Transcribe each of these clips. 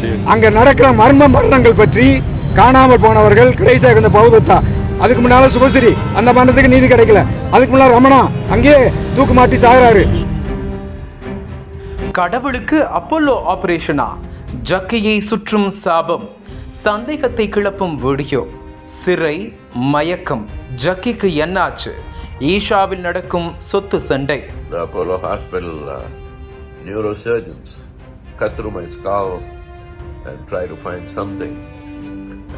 சரி அங்க நடக்கிற மர்ம மரணங்கள் பற்றி காணாமல் போனவர்கள் கடைசியாக இருந்த பௌதத்தா அதுக்கு முன்னால சுபஸ்ரீ அந்த மரணத்துக்கு நீதி கிடைக்கல. அதுக்கு முன்னால ரமணா அங்கேயே தூக்கு மாட்டி சாகுறாரு. கடவுளுக்கு அப்போலோ ஆபரேஷனா? ஜக்கியை சுற்றும் சாபம் சந்தேகத்தை கிளப்பும் வீடியோ. சிறை மயக்கம் ஜக்கிக்கு என்னாச்சு? ஈஷாவில் நடக்கும் சொத்து சண்டை. The Apollo Hospital uh, neurosurgeons cut through my skull. And try to find something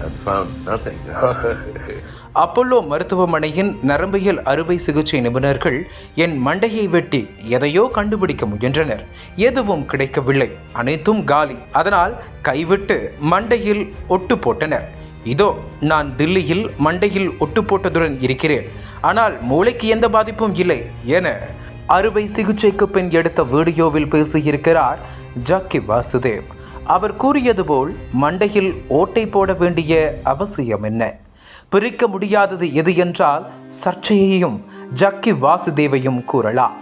and found nothing. Apollo மருத்துவமனையின் நரம்பியல் அறுவை சிகிச்சை நிபுணர்கள் என் மண்டையை வெட்டி எதையோ கண்டுபிடிக்க முயன்றனர். எதுவும் கிடைக்கவில்லை. அனைத்தும் காலி. அதனால் கைவிட்டு மண்டையில் ஒட்டு போட்டனர். இதோ நான் தில்லியில் மண்டையில் ஒட்டு போட்டதுடன் இருக்கிறேன். ஆனால் மூளைக்கு எந்த பாதிப்பும் இல்லை என அறுவை சிகிச்சைக்கு பின் எடுத்த வீடியோவில் பேசியிருக்கிறார் ஜாக்கி வாசுதேவ். அவர் கூறியது போல் மண்டையில் ஓட்டை போட வேண்டிய அவசியம் என்ன? பிரிக்க முடியாதது எது என்றால் சர்ச்சையையும் ஜக்கி வாசுதேவையும் கூறலாம்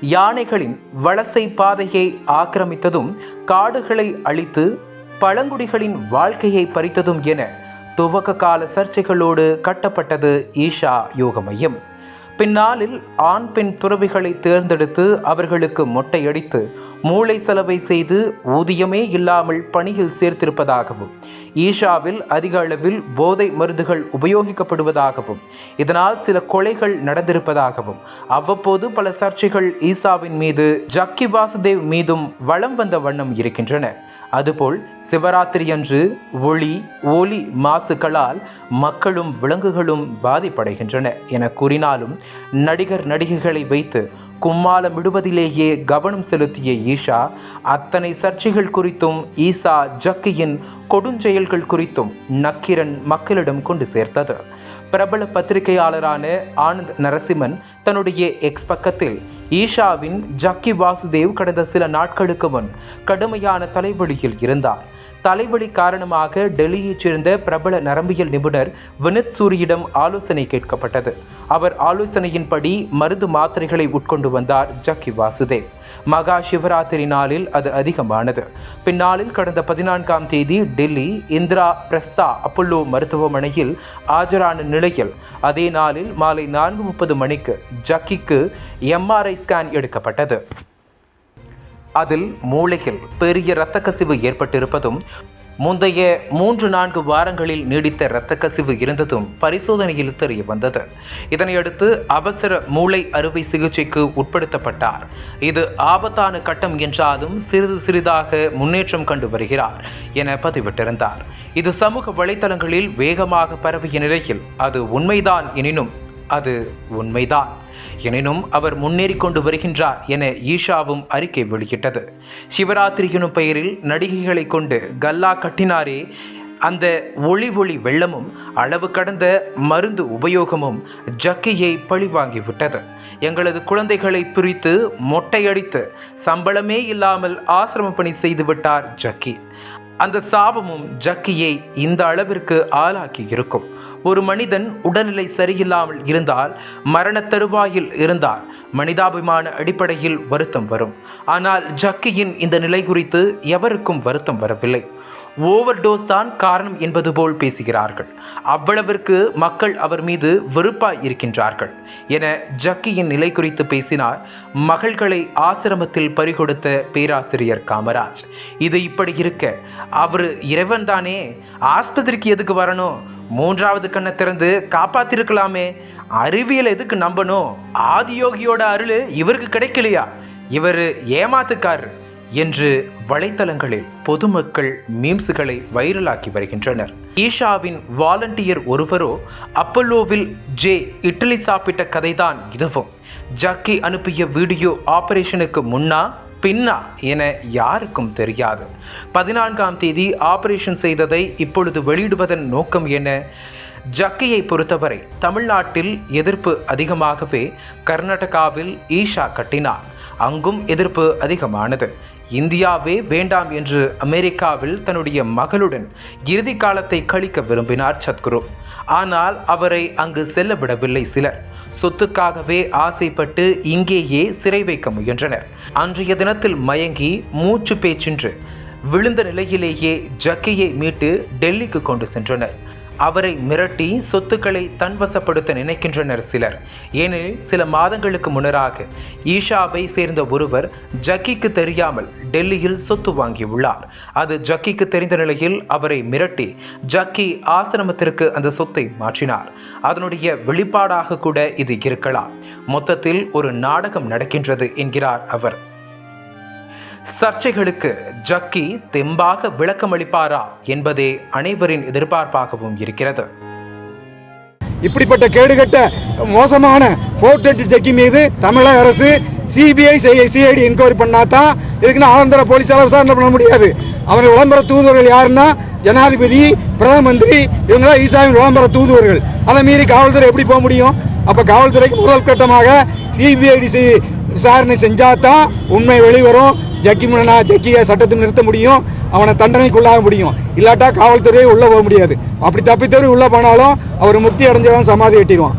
யானைகளின் வலசை பாதையை ஆக்கிரமித்ததும் காடுகளை அழித்து பழங்குடிகளின் வாழ்க்கையை பறித்ததும் என துவக்க கால சர்ச்சைகளோடு கட்டப்பட்டது ஈஷா யோக மையம் பின்னாளில் ஆண் பெண் துறவிகளை தேர்ந்தெடுத்து அவர்களுக்கு மொட்டையடித்து மூளை செலவை செய்து ஊதியமே இல்லாமல் பணியில் சேர்த்திருப்பதாகவும் ஈஷாவில் அதிக அளவில் போதை மருந்துகள் உபயோகிக்கப்படுவதாகவும் இதனால் சில கொலைகள் நடந்திருப்பதாகவும் அவ்வப்போது பல சர்ச்சைகள் ஈசாவின் மீது ஜக்கி வாசுதேவ் மீதும் வளம் வந்த வண்ணம் இருக்கின்றன. அதுபோல் சிவராத்திரியன்று ஒளி ஒலி மாசுகளால் மக்களும் விலங்குகளும் பாதிப்படைகின்றன என கூறினாலும் நடிகர் நடிகைகளை வைத்து கும்மாளமிடுவதிலேயே கவனம் செலுத்திய ஈஷா அத்தனை சர்ச்சைகள் குறித்தும் ஈசா ஜக்கியின் கொடுஞ்செயல்கள் குறித்தும் நக்கிரன் மக்களிடம் கொண்டு சேர்த்தது. பிரபல பத்திரிகையாளரான ஆனந்த் நரசிம்மன் தன்னுடைய எக்ஸ் பக்கத்தில் ஈஷாவின் ஜக்கி வாசுதேவ் கடந்த சில நாட்களுக்கு முன் கடுமையான தலைவலியில் இருந்தார். தலைவலி காரணமாக டெல்லியைச் சேர்ந்த பிரபல நரம்பியல் நிபுணர் வினித் சூரியிடம் ஆலோசனை கேட்கப்பட்டது. அவர் ஆலோசனையின்படி மருந்து மாத்திரைகளை உட்கொண்டு வந்தார் ஜக்கி வாசுதேவ். மகா சிவராத்திரி நாளில் அது அதிகமானது. பின்னாளில் கடந்த பதினான்காம் தேதி டெல்லி இந்திரா பிரஸ்தா அப்பல்லோ மருத்துவமனையில் ஆஜரான நிலையில் அதே நாளில் மாலை நான்கு முப்பது மணிக்கு ஜக்கிக்கு எம்ஆர்ஐ ஸ்கேன் எடுக்கப்பட்டது. அதில் மூளையில் பெரிய இரத்த கசிவு ஏற்பட்டிருப்பதும் முந்தைய மூன்று நான்கு வாரங்களில் நீடித்த இரத்த கசிவு இருந்ததும் பரிசோதனையில் தெரிய வந்தது. இதனையடுத்து அவசர மூளை அறுவை சிகிச்சைக்கு உட்படுத்தப்பட்டார். இது ஆபத்தான கட்டம் என்றாலும் சிறிது சிறிதாக முன்னேற்றம் கண்டு வருகிறார் என பதிவிட்டிருந்தார். இது சமூக வலைத்தளங்களில் வேகமாக பரவிய நிலையில் அது உண்மைதான் எனினும் அது உண்மைதான். எனினும் அவர் முன்னேறி கொண்டு வருகின்றார் என ஈஷாவும் அறிக்கை வெளியிட்டது. சிவராத்திரி எனும் பெயரில் நடிகைகளை கொண்டு கல்லா கட்டினாரே அந்த ஒளி ஒளி வெள்ளமும் அளவு கடந்த மருந்து உபயோகமும் ஜக்கியை பழிவாங்கிவிட்டது எங்களது குழந்தைகளை பிரித்து மொட்டையடித்து சம்பளமே இல்லாமல் ஆசிரம பணி செய்துவிட்டார் ஜக்கி. அந்த சாபமும் ஜக்கியை இந்த அளவிற்கு ஆளாக்கி இருக்கும். ஒரு மனிதன் உடல்நிலை சரியில்லாமல் இருந்தால் மரண தருவாயில் இருந்தால் மனிதாபிமான அடிப்படையில் வருத்தம் வரும். ஆனால் ஜக்கியின் இந்த நிலை குறித்து எவருக்கும் வருத்தம் வரவில்லை. ஓவர் டோஸ் தான் காரணம் என்பது போல் பேசுகிறார்கள். அவ்வளவிற்கு மக்கள் அவர் மீது வெறுப்பாய் இருக்கின்றார்கள். என ஜக்கியின் நிலை குறித்து பேசினார் மகள்களை ஆசிரமத்தில் பறிகொடுத்த பேராசிரியர் காமராஜ். இது இப்படி இருக்க அவர் இறைவன் தானே ஆஸ்பத்திரிக்கு எதுக்கு வரணும்? மூன்றாவது கண்ணை திறந்து காப்பாத்திருக்கலாமே. அறிவியல் எதுக்கு நம்பணும்? ஆதியோகியோட அருள் இவருக்கு கிடைக்கலையா? இவர் ஏமாத்துக்காரர். என்று வலைத்தளங்களில் பொதுமக்கள் மீம்ஸுகளை வைரலாக்கி வருகின்றனர். ஈஷாவின் வாலண்டியர் ஒருவரோ அப்பல்லோவில் ஜே இட்லி சாப்பிட்ட கதைதான் இதுவும். ஜக்கி அனுப்பிய வீடியோ ஆபரேஷனுக்கு முன்னா பின்னா என யாருக்கும் தெரியாது. பதினான்காம் தேதி ஆபரேஷன் செய்ததை இப்பொழுது வெளியிடுவதன் நோக்கம் என்ன? ஜக்கியை பொறுத்தவரை தமிழ்நாட்டில் எதிர்ப்பு அதிகமாகவே கர்நாடகாவில் ஈஷா கட்டினார். அங்கும் எதிர்ப்பு அதிகமானது. இந்தியாவே வேண்டாம் என்று அமெரிக்காவில் தன்னுடைய மகளுடன் இறுதி காலத்தை கழிக்க விரும்பினார் சத்குரு. ஆனால் அவரை அங்கு செல்ல விடவில்லை சிலர். சொத்துக்காகவே ஆசைப்பட்டு இங்கேயே சிறை வைக்க முயன்றனர். அன்றைய தினத்தில் மயங்கி மூச்சு பேச்சின்று விழுந்த நிலையிலேயே ஜக்கியை மீட்டு டெல்லிக்கு கொண்டு சென்றனர். அவரை மிரட்டி சொத்துக்களை தன்வசப்படுத்த நினைக்கின்றனர் சிலர். ஏனெனில் சில மாதங்களுக்கு முன்னராக ஈஷாவை சேர்ந்த ஒருவர் ஜக்கிக்கு தெரியாமல் டெல்லியில் சொத்து வாங்கியுள்ளார். அது ஜக்கிக்கு தெரிந்த நிலையில் அவரை மிரட்டி ஜக்கி ஆசிரமத்திற்கு அந்த சொத்தை மாற்றினார். அதனுடைய வெளிப்பாடாக கூட இது இருக்கலாம். மொத்தத்தில் ஒரு நாடகம் நடக்கின்றது என்கிறார் அவர். சர்ச்சைகளுக்கு ஜக்கி தெம்பாக விளக்கமளிப்பாரா என்பதே அனைவரின் எதிர்பார்ப்பாகவும் இருக்கிறது. இப்படிப்பட்ட கேடுகட்ட மோசமான ஃபோர் டுவெண்ட்டி ஜக்கி மீது தமிழக அரசு சிபிஐ சிஐடி என்கொயரி பண்ணாதான் இதுக்குன்னு ஆந்திர போலீஸால் விசாரணை பண்ண முடியாது. அவங்க விளம்பர தூதுவர்கள் யாருன்னா ஜனாதிபதி பிரதம மந்திரி இவங்க தான் ஈசாவின் விளம்பர தூதுவர்கள். அதை மீறி காவல்துறை எப்படி போக முடியும்? அப்போ காவல்துறைக்கு முதல் கட்டமாக சிபிஐடி விசாரணை செஞ்சாதான் உண்மை வெளிவரும். ஜக்கி முன்னா ஜக்கியை சட்டத்தில் நிறுத்த முடியும் அவனை தண்டனைக்குள்ளாக முடியும். இல்லாட்டா காவல்துறையே உள்ளே போக முடியாது. அப்படி தப்பித்தவரை உள்ளே போனாலும் அவர் முக்தி அடைஞ்சவன் சமாதி கட்டிடுவான்.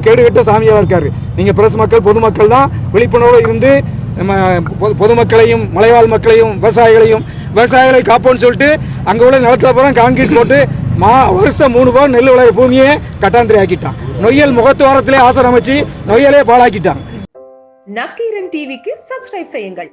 கேடு கட்ட சாமியாக இருக்காரு. நீங்கள் பிரஸ் மக்கள் பொதுமக்கள் தான் விழிப்புணர்வு இருந்து நம்ம பொது- பொதுமக்களையும் மலைவாழ் மக்களையும் விவசாயிகளையும் விவசாயிகளை காப்போன்னு சொல்லிட்டு அங்கே உள்ள நிலத்தில் பூரா கான்கிரீட் போட்டு மா வருஷம் மூணு பவுன் நெல் விளைய பூமியே கட்டாந்திரி ஆக்கிட்டான். நொய்யல் முகத்துவாரத்திலே ஆசிரமிச்சு நொய்யலே பாழாக்கிட்டான். நக்கீரன் டிவிக்கு சப்ஸ்கிரைப் செய்யுங்கள்.